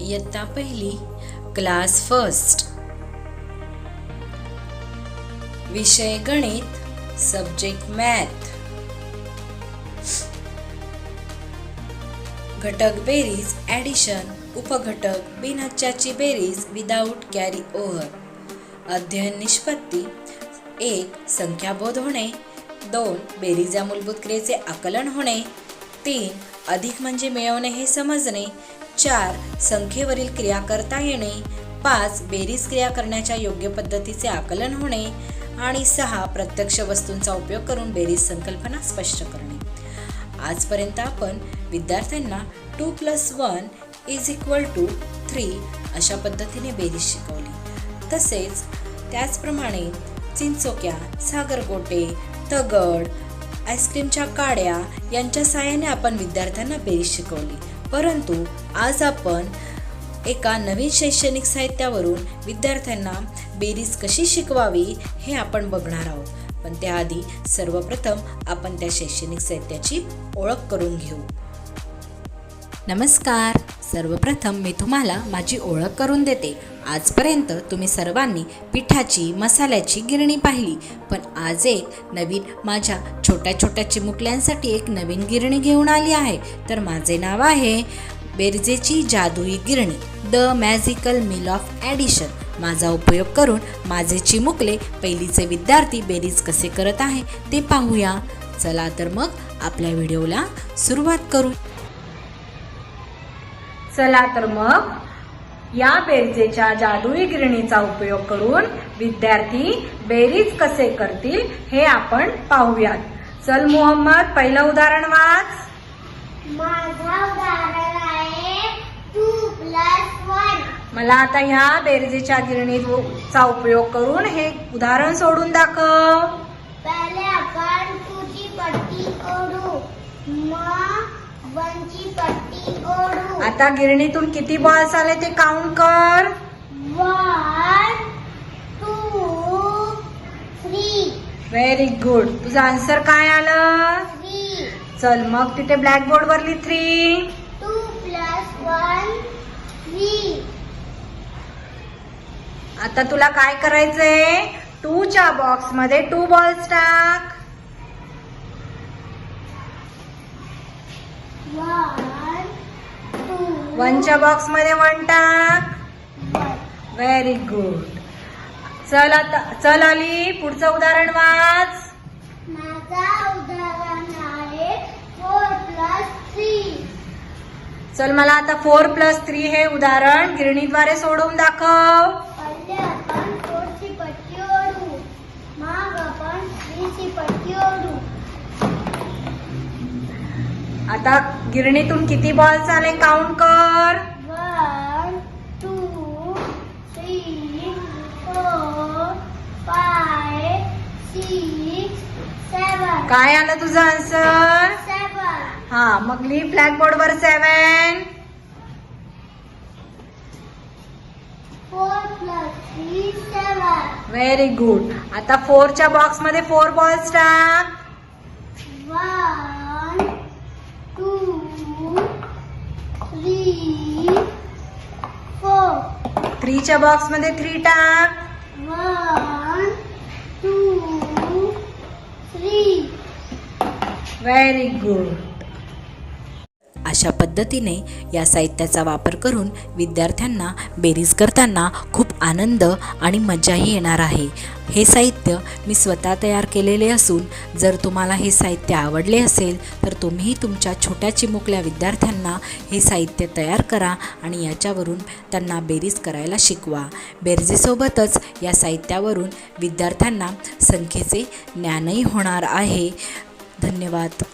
इयत्ता पहिली class first विषय गणित सब्जेक्ट मॅथ घटक बेरीज ॲडिशन उपघटक बिनहच्चाची बेरीज विदाऊट कॅरी ओव्हर अध्ययन निष्पत्ती एक संख्याबोध होणे. दोन बेरीज या मूलभूत क्रियेचे आकलन होणे. तीन अधिक म्हणजे मिळवणे हे समजणे. चार संख्येवरील क्रिया करता येणे पाच बेरीज क्रिया करण्याच्या योग्य पद्धतीचे आकलन होणे आणि सहा प्रत्यक्ष वस्तूंचा उपयोग करून बेरीज संकल्पना स्पष्ट करणे. आजपर्यंत आपण विद्यार्थ्यांना two plus one is equal to three अशा पद्धतीने बेरीज शिकवली. तसेच त्याचप्रमाणे चिंचोक्या सागरगोटे तगड आईस्क्रीमच्या काड्या यांच्या साहाय्याने आपण विद्यार्थ्यांना बेरीज शिकवली. परंतु आज आपण एका नवीन शैक्षणिक साहित्यावरून विद्यार्थ्यांना बेरीज कशी शिकवावी हे आपण बघणार आहोत. पण त्याआधी सर्वप्रथम आपण त्या शैक्षणिक साहित्याची ओळख करून घेऊ. नमस्कार. सर्वप्रथम मी तुम्हाला माझी ओळख करून देते. आजपर्यंत तुम्ही सर्वांनी पिठाची मसाल्याची गिरणी पाहिली. पण आज एक नवीन माझ्या छोट्या छोट्या चिमुकल्यांसाठी एक नवीन गिरणी घेऊन आली आहे. तर माझे नाव आहे बेरजेची जादुई गिरणी the magical mill of addition. माझा उपयोग करून माझे चिमुकले पहिलीचे विद्यार्थी बेरीज कसे करत आहे ते पाहूया. चला तर मग आपल्या व्हिडिओला सुरुवात करू. चला तर मग या बेरजेच्या जादुई गिरणीचा उपयोग करून विद्यार्थी बेरीज कसे करतील हे आपण पाहूयात. चल मोहम्मद पहिलं उदाहरण वाच. माझा उदाहरण आहे टू प्लस वन. मला आता ह्या बेरजेच्या गिरणीचा उपयोग करून हे उदाहरण सोडून दाखव. पहिले आपण ची पट्टी ओढू मग आता गिरणीतून किती बॉल्स आले ते काउंट कर. One two three very good तुझं आन्सर काय आलं? चल मग तिथे blackboard Worli three two plus one three आता तुला काय करायचंय? टू च्या बॉक्समध्ये टू बॉल्स टाक वन टू वनच्या बॉक्समध्ये वन टाक. व्हेरी गुड चल आता चल आली पुढचं उदाहरण वाच. माझा उदाहरण आहे फोर प्लस थ्री चल मला आता फोर प्लस थ्री हे उदाहरण गिरणीद्वारे सोडवून दाखव पहिले आपण फोरची पट्टी ओढू मग आपण थ्रीची पट्टी ओढू आता गिरणीतून किती बॉल्स आले? काउंट कर. One two three four five six seven काय आलं तुझं आन्सर सेवन हा मग वर seven four plus three seven very good आता फोरच्या बॉक्समध्ये फोर बॉल्स टाक वन टू थ्री फोर थ्रीच्या बॉक्समध्ये थ्री टाक. One two three. Very good अशा पद्धतीने या साहित्याचा वापर करून विद्यार्थ्यांना बेरीज करताना खूप आनंद आणि मजाही येणार आहे. हे साहित्य मी स्वतः तयार केलेले असून जर तुम्हाला हे साहित्य आवडले असेल तर तुम्हीही तुमच्या छोट्या चिमुकल्या विद्यार्थ्यांना हे साहित्य तयार करा आणि याच्यावरून त्यांना बेरीज करायला शिकवा. बेरजेसोबतच या साहित्यावरून विद्यार्थ्यांना संख्येचे ज्ञानही होणार आहे. धन्यवाद.